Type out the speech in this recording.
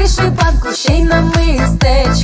вишиванку ще й на мистеч.